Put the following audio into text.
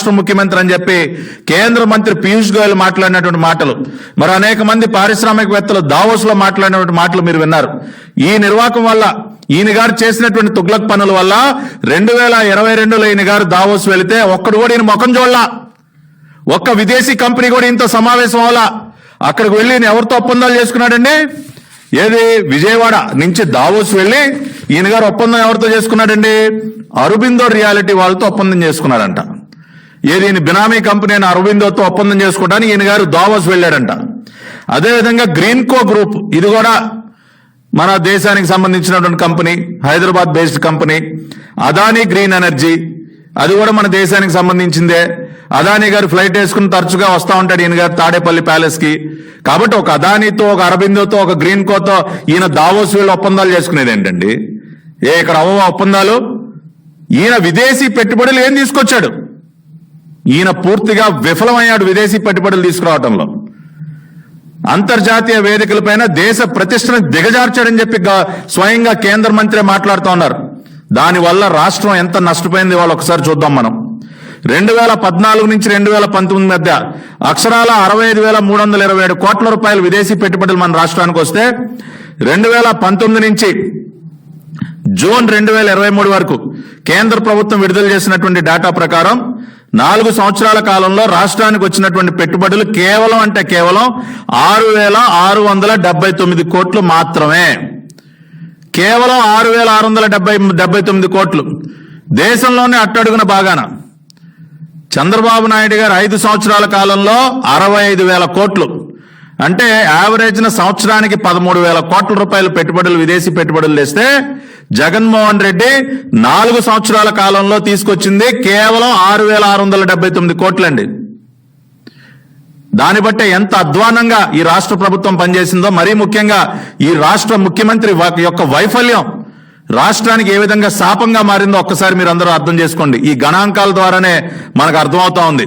రాష్ట్ర ముఖ్యమంత్రి అని చెప్పి కేంద్ర మంత్రి పీయూష్ గోయల్ మాట్లాడినటువంటి మాటలు. మరి అనేక మంది పారిశ్రామికవేత్తలు దావోస్లో మాట్లాడినటువంటి మాటలు మీరు విన్నారు. ఈ నిర్వాహకం వల్ల ఈయన గారు చేసినటువంటి తుగ్లక్ పనుల వల్ల రెండు వేల ఇరవై రెండులో ఈయన గారు దావోస్ వెళితే ఒక్కడు కూడా ఈయన ముఖం చూడలా. ఒక్క విదేశీ కంపెనీ కూడా ఇంత సమావేశం అవలా అక్కడికి వెళ్ళి ఈయన ఎవరితో ఒప్పందాలు చేసుకున్నాడండి? ఏది? విజయవాడ నుంచి దావోస్ వెళ్ళి ఈయన గారు ఒప్పందం ఎవరితో చేసుకున్నాడండి? అరబిందో రియాలిటీ వాళ్ళతో ఒప్పందం చేసుకున్నాడంట ఏది బినామీ కంపెనీ అయిన అరవిందోతో ఒప్పందం చేసుకోవడానికి ఈయన గారు దావోస్ వెళ్ళాడంట. అదేవిధంగా గ్రీన్కో గ్రూప్ ఇది కూడా మన దేశానికి సంబంధించినటువంటి company Hyderabad based company Adani green energy అది కూడా మన దేశానికి సంబంధించిందే. అదానీ గారు ఫ్లైట్ వేసుకుని తరచుగా వస్తూ ఉంటాడు ఈయన గారు తాడేపల్లి ప్యాలెస్కి. కాబట్టి ఒక అదానీతో ఒక అరబిందోతో ఒక గ్రీన్ కోతో ఈయన దావోస్ వీళ్ళు ఒప్పందాలు చేసుకునేది ఏంటండి? ఏ ఇక్కడ అవ ఒప్పందాలు? ఈయన విదేశీ పెట్టుబడులు ఏం తీసుకొచ్చాడు? ఈయన పూర్తిగా విఫలమయ్యాడు విదేశీ పెట్టుబడులు తీసుకురావడంలో అంతర్జాతీయ వేదికలపైన దేశ ప్రతిష్టను దిగజార్చాడని చెప్పి స్వయంగా కేంద్ర మంత్రి మాట్లాడుతూ ఉన్నారు. దానివల్ల రాష్ట్రం ఎంత నష్టపోయింది వాళ్ళు ఒకసారి చూద్దాం మనం. రెండు వేల పద్నాలుగు నుంచి రెండు వేల పంతొమ్మిది మధ్య అక్షరాల అరవై ఐదు వేల మూడు వందల ఇరవై ఏడు కోట్ల రూపాయలు విదేశీ పెట్టుబడులు మన రాష్ట్రానికి వస్తే రెండు వేల పంతొమ్మిది నుంచి జూన్ రెండు వేల ఇరవై మూడు వరకు కేంద్ర ప్రభుత్వం విడుదల చేసినటువంటి డేటా ప్రకారం నాలుగు సంవత్సరాల కాలంలో రాష్ట్రానికి వచ్చినటువంటి పెట్టుబడులు కేవలం అంటే కేవలం ఆరు వేల ఆరు వందల డెబ్బై తొమ్మిది కోట్లు మాత్రమే. కేవలం ఆరు వేల ఆరు వందల డెబ్బై డెబ్బై తొమ్మిది కోట్లు. దేశంలోనే అట్టడుగున బాగాన. చంద్రబాబు నాయుడు గారు ఐదు సంవత్సరాల కాలంలో అరవై ఐదు వేల కోట్లు. అంటే యావరేజ్న సంవత్సరానికి పదమూడు వేల కోట్ల రూపాయలు పెట్టుబడులు విదేశీ పెట్టుబడులు తెస్తే జగన్మోహన్ రెడ్డి నాలుగు సంవత్సరాల కాలంలో తీసుకొచ్చింది కేవలం ఆరు వేల ఆరు వందల డెబ్బై తొమ్మిది కోట్లండి. దాన్ని బట్టే ఎంత అధ్వానంగా ఈ రాష్ట్ర ప్రభుత్వం పనిచేసిందో మరీ ముఖ్యంగా ఈ రాష్ట్ర ముఖ్యమంత్రి వా- యొక్క వైఫల్యం రాష్ట్రానికి ఏ విధంగా శాపంగా మారిందో ఒక్కసారి మీరు అందరూ అర్థం చేసుకోండి. ఈ గణాంకాల ద్వారానే మనకు అర్థమవుతా ఉంది.